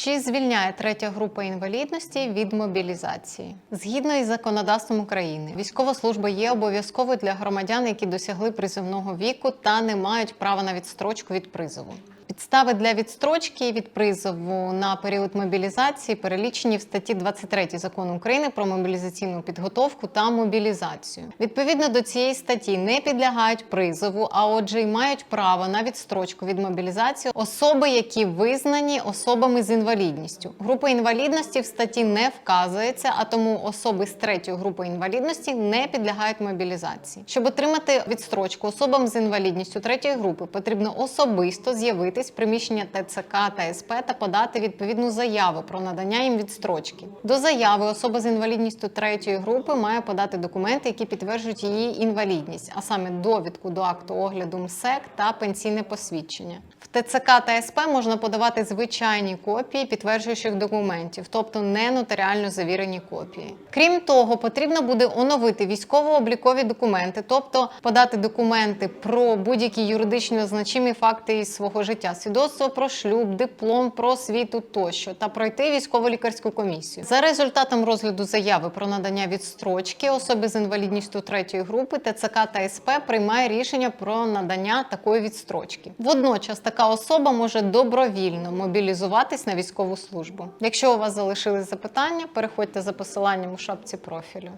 Чи звільняє третя група інвалідності від мобілізації? Згідно із законодавством України, військова служба є обов'язковою для громадян, які досягли призовного віку та не мають права на відстрочку від призову. Підстави для відстрочки від призову на період мобілізації перелічені в статті 23 закону України про мобілізаційну підготовку та мобілізацію. Відповідно до цієї статті не підлягають призову, а отже, й мають право на відстрочку від мобілізації особи, які визнані особами з інвалідністю. Група інвалідності в статті не вказується, а тому особи з третьої групи інвалідності не підлягають мобілізації. Щоб отримати відстрочку особам з інвалідністю третьої групи, потрібно особисто з'явитись в приміщення ТЦК та СП та подати відповідну заяву про надання їм відстрочки. До заяви особа з інвалідністю третьої групи має подати документи, які підтверджують її інвалідність, а саме довідку до акту огляду МСЕК та пенсійне посвідчення. В ТЦК та СП можна подавати звичайні копії підтверджуючих документів, тобто не нотаріально завірені копії. Крім того, потрібно буде оновити військово-облікові документи, тобто подати документи про будь-які юридично значимі факти із свого життя, свідоцтво про шлюб, диплом про освіту тощо, та пройти військово-лікарську комісію. За результатом розгляду заяви про надання відстрочки особи з інвалідністю третьої групи ТЦК та СП приймає рішення про надання такої відстрочки. Водночас така особа може добровільно мобілізуватись на військову службу. Якщо у вас залишились запитання, переходьте за посиланням у шапці профілю.